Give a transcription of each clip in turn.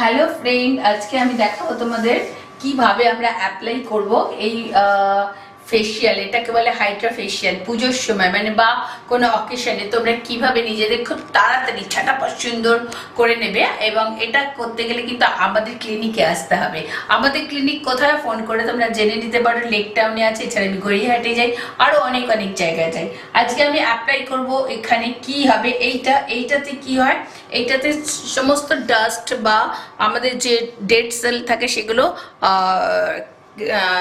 Hello friend আজকে আমি দেখাবো তোমাদের কীভাবে আমরা অ্যাপ্লাই করব এই ফেসিয়াল এটাকে বলে হাইড্রা ফেসিয়াল পুজোর সময় মানে বা কোনো অকেশনে তোমরা কীভাবে নিজেদের খুব তাড়াতাড়ি, ছাটাপট সুন্দর করে নেবে এবং এটা করতে গেলে কিন্তু আমাদের ক্লিনিকে আসতে হবে। আমাদের ক্লিনিক কোথায়? ফোন করে তোমরা জেনে নিতে পারো লেক টাউনে আছে, এছাড়া আমি গড়িয়াহাটে যাই আরও অনেক অনেক জায়গায় যাই। আজকে আমি অ্যাপ্লাই করব এখানে কি হবে, এইটা, এইটাতে কি হয়? এইটাতে সমস্ত ডাস্ট বা আমাদের যে ডেড সেল থাকে সেগুলো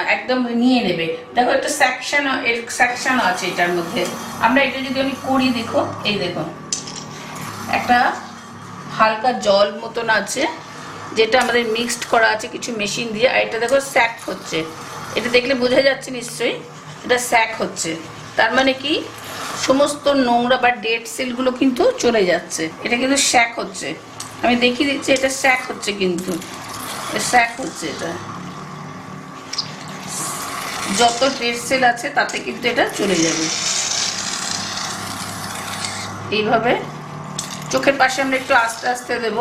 একদম নিয়ে নেবে। দেখো, একটা সেকশন সেকশন আছে এটার মধ্যে। আমরা এটা যদি আমি করি, দেখো, এই দেখো। একটা হালকা জল মতন আছে, যেটা আমাদের মিক্সড করা আছে কিছু মেশিন দিয়ে, আর এটা দেখো স্যাক হচ্ছে। এটা দেখলে বোঝা যাচ্ছে নিশ্চয়ই, এটা স্যাক হচ্ছে। তার মানে কি? সমস্ত নোংরা বা ডেড সেলগুলো কিন্তু চলে যাচ্ছে। এটা কিন্তু স্যাক হচ্ছে। আমি দেখিয়ে দিচ্ছি, এটা স্যাক হচ্ছে কিন্তু। স্যাক হচ্ছে, এটা। যত ডেড সেল আছে, তাতে কিন্তু এটা চলে যাবে। এইভাবে চোখের পাশে আমরা একটু আস্তে আস্তে দেব।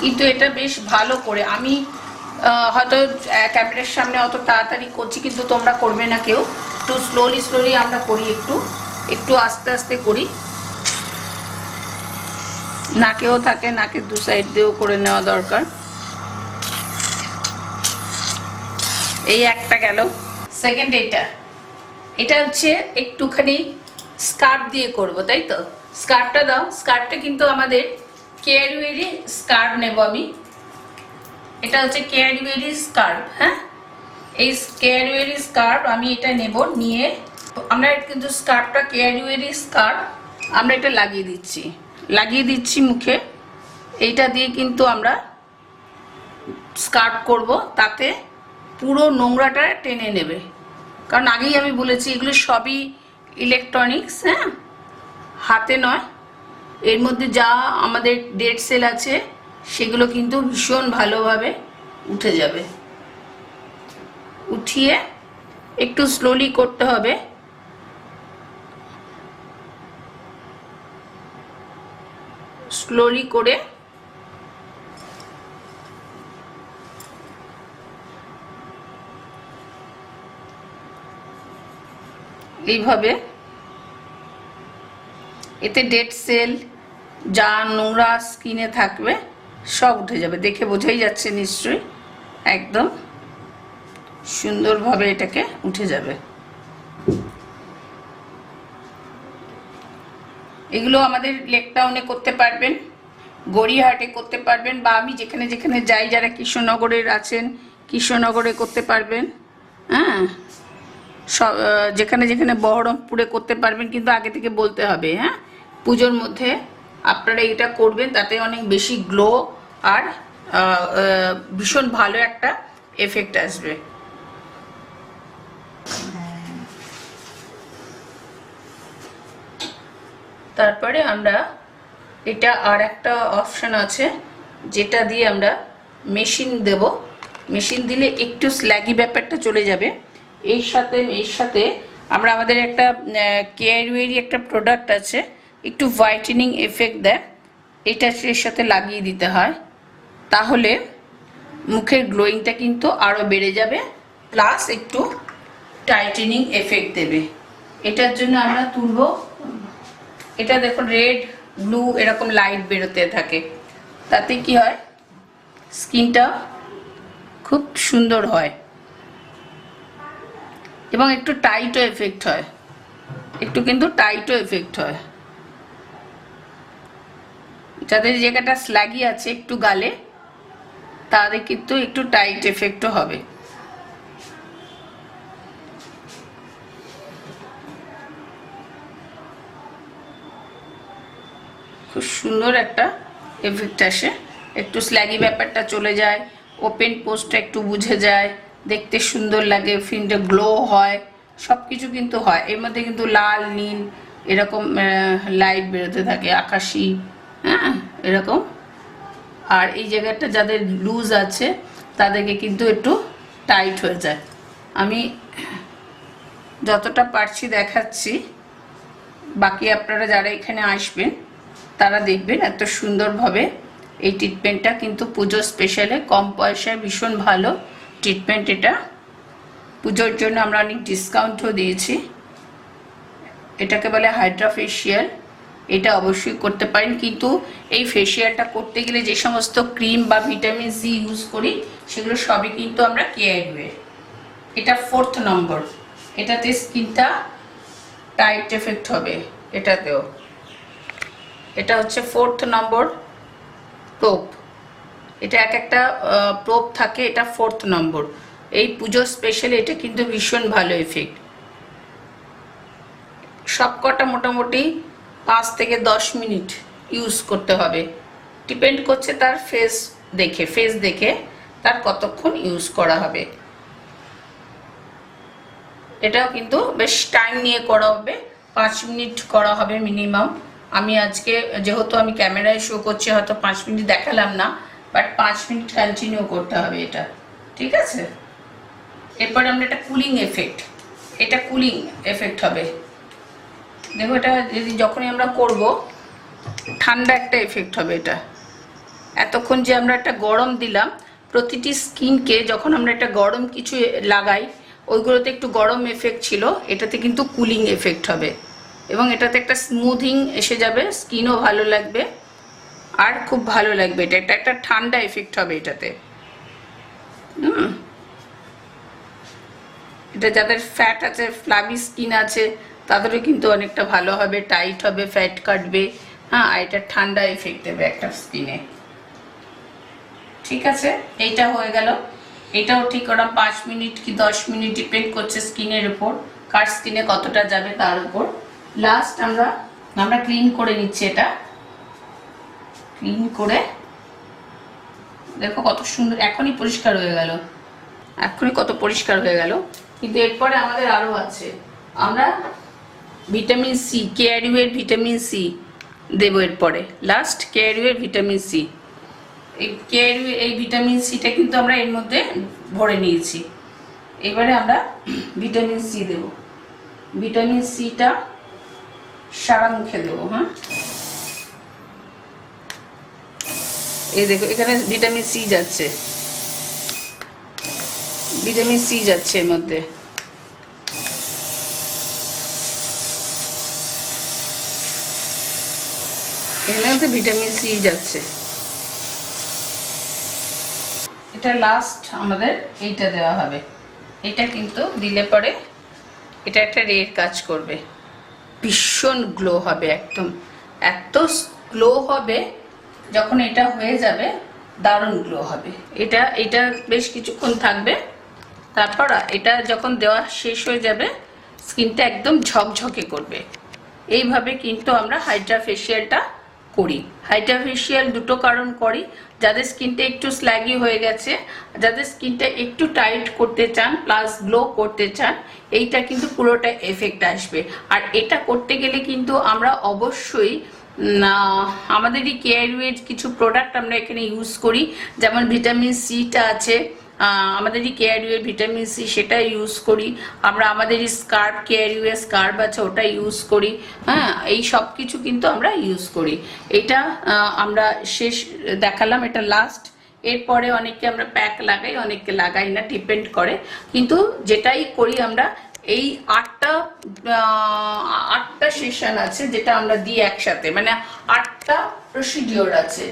কিন্তু এটা বেশ ভালো করে, আমি হয়তো ক্যামেরার সামনে অত তাড়াতাড়ি করছি, কিন্তু তোমরা করবে না কেউ। একটু স্লোলি স্লোলি আমরা করি একটু। একটু আস্তে আস্তে করি। নাকেও থাকে, নাকের দু সাইড দিয়েও করে নেওয়া দরকার। এই একটা গেল। সেকেন্ড এটা। এটা হচ্ছে একটুখানি স্কার্ফ দিয়ে করব, তাই তো? স্কার্ফটা দাও। স্কার্ফটা কিন্তু আমাদের কেয়ারওয়েরি স্কার্ফ নেব আমি। এটা হচ্ছে কেয়ারওয়েরি স্কার্ফ হ্যাঁ? এই কেয়ারওয়েরি স্কার্ফ আমি এটা নেব নিয়ে। আমরা কিন্তু স্কার্ফটা কেয়ারওয়েরি স্কার্ফ আমরা এটা লাগিয়ে দিচ্ছি। লাগিয়ে দিচ্ছি মুখে। এইটা দিয়ে কিন্তু আমরা স্কার্ফ করব। তাতে পুরো নোংরাটা টেনে নেবে। কারণ আগেই আমি বলেছি, এগুলো সবই ইলেকট্রনিক্স হ্যাঁ? হাতে নয়। এর মধ্যে যা আমাদের ডেড সেল আছে, সেগুলো কিন্তু ভীষণ ভালোভাবে উঠে যাবে। উঠিয়ে একটু স্লোলি করতে হবে। স্লোলি করে এইভাবে। এতে ডেড সেল যা নোংরা স্কিনে থাকবে, সব উঠে যাবে। দেখে বোঝাই যাচ্ছে নিশ্চয়ই। একদম সুন্দরভাবে এটাকে উঠে যাবে। এগুলো আমাদের লেকটাউনে করতে পারবেন, গড়িয়াহাটে করতে পারবেন, বা আমি যেখানে যেখানে যাই, যারা কৃষ্ণনগরের আছেন, কৃষ্ণনগরে করতে পারবেন। হ্যাঁ যেখানে যেখানে বহরমপুরে করতে পারবেন কিন্তু আগে থেকে বলতে হবে হ্যাঁ? পুজোর মধ্যে আপনারা এটা করবেন, তাতে অনেক বেশি গ্লো আর ভীষণ ভালো একটা এফেক্ট আসবে। তারপরে আমরা এটা আর একটা অপশান আছে, যেটা দিয়ে আমরা মেশিন দেব। মেশিন দিলে একটু স্ল্যাগি ব্যাপারটা চলে যাবে। এই সাথে, এর সাথে আমরা আমাদের একটা কেয়ারওয়েরই একটা প্রোডাক্ট আছে। একটু হোয়াইটেনিং এফেক্ট দেয়। এটা এর সাথে লাগিয়ে দিতে হয়। তাহলে মুখের গ্লোয়িংটা কিন্তু আরও বেড়ে যাবে প্লাস একটু টাইটেনিং এফেক্ট দেবে। এটার জন্য আমরা তুলব, এটা দেখো রেড ব্লু এরকম লাইট বেরোতে থাকে। তাতে কি হয়? স্কিনটা খুব সুন্দর হয়। এবং একটু টাইটও এফেক্ট হয়। একটু কিন্তু টাইটও এফেক্ট হয়। যাদের জায়গাটা স্ল্যাগি আছে একটু গালে, তাদের কিন্তু একটু টাইট এফেক্টও হবে। খুব সুন্দর একটা এফেক্ট আসে। একটু স্ল্যাগি ব্যাপারটা চলে যায় ওপেন পোস্টটা একটু বুঝে যায়। দেখতে সুন্দর লাগে ফিনটা গ্লো হয় সব কিছু কিন্তু হয়। এর মধ্যে কিন্তু লাল, নীল এরকম লাইট বেরোতে থাকে, আকাশি হ্যাঁ এরকম। আর এই জায়গাটা যাদের লুজ আছে, তাদেরকে কিন্তু একটু টাইট হয়ে যায়। আমি যতটা পারছি দেখাচ্ছি, বাকি আপনারা যারা এখানে আসবেন, তারা দেখবেন এত সুন্দরভাবে এই ট্রিটমেন্টটা কিন্তু পুজো স্পেশালে কম পয়সায় ভীষণ ভালো। ট্রিটমেন্ট এটা। পুজোর জন্য আমরা অনেক ডিসকাউন্টও দিয়েছি। এটাকে বলে হাইড্রা ফেশিয়াল এটা অবশ্যই করতে পারেন। কিন্তু এই ফেশিয়ালটা করতে গেলে যে সমস্ত ক্রিম বা ভিটামিন সি ইউজ করি, সেগুলো সবই কিন্তু আমরা কেয়ারওয়ে এটা ফোর্থ নম্বর এটাতে স্কিনটা টাইট এফেক্ট হবে এটাতেও। এটা হচ্ছে ফোর্থ নম্বর প্রোপ এটা এক একটা প্রোপ থাকে, এটা ফোর্থ নম্বর। এই পুজো স্পেশাল এটা কিন্তু ভীষণ ভালো এফেক্ট সবকটা মোটামুটি পাঁচ থেকে দশ মিনিট ইউজ করতে হবে। ডিপেন্ড করছে তার ফেস দেখে ফেস দেখে তার কতক্ষণ ইউজ করা হবে। এটাও কিন্তু বেশ টাইম নিয়ে করা হবে, পাঁচ মিনিট করা হবে মিনিমাম আমি আজকে, যেহেতু আমি ক্যামেরায় শো করছি, হয়তো পাঁচ মিনিট দেখালাম না। বাট পাঁচ মিনিট কন্টিনিউ করতে হবে এটা। ঠিক আছে? এরপর আমরা এটা কুলিং এফেক্ট এটা কুলিং এফেক্ট হবে। দেখো এটা যদি যখনই আমরা করব, ঠান্ডা একটা এফেক্ট হবে এটা। এতক্ষণ যে আমরা একটা গরম দিলাম, প্রতিটি স্কিনকে যখন আমরা একটা গরম কিছু লাগাই, ওইগুলোতে একটু গরম এফেক্ট ছিল, এটাতে কিন্তু কুলিং এফেক্ট হবে। এবং এটাতে একটা স্মুথিং এসে যাবে স্কিনও ভালো লাগবে। আর খুব ভালো লাগবে এটা এটা একটা ঠান্ডা এফেক্ট হবে এটাতে। হুম। এটা যাদের ফ্যাট আছে ফ্লাবি স্কিন আছে, তাদেরও কিন্তু অনেকটা ভালো হবে টাইট হবে ফ্যাট কাটবে। হ্যাঁ আর এটা ঠান্ডা এফেক্ট দেবে একটা স্কিনে ঠিক আছে? এইটা হয়ে গেল। এটাও ঠিক ওরকম পাঁচ মিনিট কি দশ মিনিট ডিপেন্ড করছে স্কিনের উপর, কার স্কিনে কতটা যাবে তার উপর। লাস্ট আমরা আমরা ক্লিন করে নিচ্ছি এটা। ক্লিন করে। দেখো কত সুন্দর, এখনই পরিষ্কার হয়ে গেল। এখনই কত পরিষ্কার হয়ে গেল। কিন্তু এরপরে আমাদের আরও আছে। আমরা ভিটামিন সি কেয়ারিওয়ের ভিটামিন সি দেবো এরপরে। লাস্ট কেয়ারিওয়ের ভিটামিন সি এই কেয়ারিওয়ে এই ভিটামিন সিটা কিন্তু আমরা এর মধ্যে ভরে নিয়েছি। এবারে আমরা ভিটামিন সি দেব। ভিটামিন সিটা সারা মুখে দেবো হ্যাঁ? এই দেখো, এখানে ভিটামিন সি যাচ্ছে। ভিটামিন সি যাচ্ছে এর মধ্যে। এখানে তো ভিটামিন সি যাচ্ছে। এটা লাস্ট আমাদের এইটা দেওয়া হবে। এটা কিন্তু দিলে পরে এটা একটা রেড কাজ করবে। ভীষণ গ্লো হবে একদম। এত গ্লো হবে যখন এটা হয়ে যাবে, দারুণ গ্লো হবে। এটা এটা বেশ কিছুক্ষণ থাকবে। তারপর এটা যখন দেওয়া শেষ হয়ে যাবে, স্কিনটা একদম ঝকঝকে করবে। এইভাবে কিন্তু আমরা হাইড্রা ফেশিয়ালটা করি। হাইড্রা ফেশিয়াল দুটো কারণ করি। যাদের স্কিনটা একটু স্ল্যাগি হয়ে গেছে, যাদের স্কিনটা একটু টাইট করতে চান প্লাস গ্লো করতে চান, এইটা কিন্তু পুরোটা এফেক্ট আসবে। আর এটা করতে গেলে কিন্তু আমরা অবশ্যই না আমাদের এই কেয়ারওয়ের কিছু প্রোডাক্ট আমরা এখানে ইউজ করি যেমন ভিটামিন সিটা আছে আহ, আমাদের এই কেয়ারওয়ের ভিটামিন সি সেটা ইউজ করি আমরা আমাদের স্কার্প কেয়ারওয়ে স্কার্প আছে ওটা ইউজ করি হ্যাঁ এই সব কিছু কিন্তু আমরা ইউজ করি। এটা আমরা শেষ দেখালাম এটা লাস্ট এরপরে অনেককে আমরা প্যাক লাগাই অনেককে লাগাই না ডিপেন্ড করে। কিন্তু যেটাই করি আমরা এই আটটা আটটা সেশন আছে যেটা আমরা দিই একসাথে। মানে আটটা প্রসিডিওর আছে।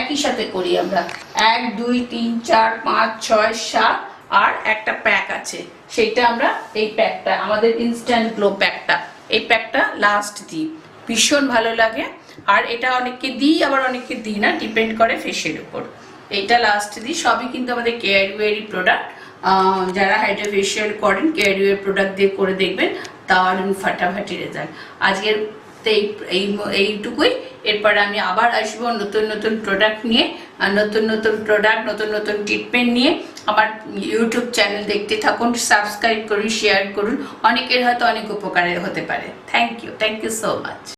একই সাথে করি আমরা। এক, দুই, তিন, চার, পাঁচ, ছয়, সাত, আর একটা প্যাক আছে। সেইটা আমরা এই প্যাকটা আমাদের ইনস্ট্যান্ট গ্লো প্যাকটা এই প্যাকটা লাস্ট দিই। ভীষণ ভালো লাগে। আর এটা অনেককে দিই, আবার অনেককে দিই না ডিপেন্ড করে ফেসের উপর। এইটা লাস্ট দিই। সবই কিন্তু আমাদের কেয়ারওয়েরই প্রোডাক্ট যারা হাইড্রা ফেশিয়াল করেন কেয়ারওয়ের প্রোডাক্ট দিয়ে করে দেখবেন দারুণ ফাটাফাটি রেজাল্ট আজকের এই এইটুকুই। এরপরে আমি আবার আসব নতুন নতুন প্রোডাক্ট নিয়ে, আর নতুন নতুন প্রোডাক্ট নতুন নতুন ট্রিটমেন্ট নিয়ে। আমার ইউটিউব চ্যানেল দেখতে থাকুন সাবস্ক্রাইব করুন শেয়ার করুন। অনেকের হয়তো অনেক উপকারে হতে পারে। Thank you thank you so much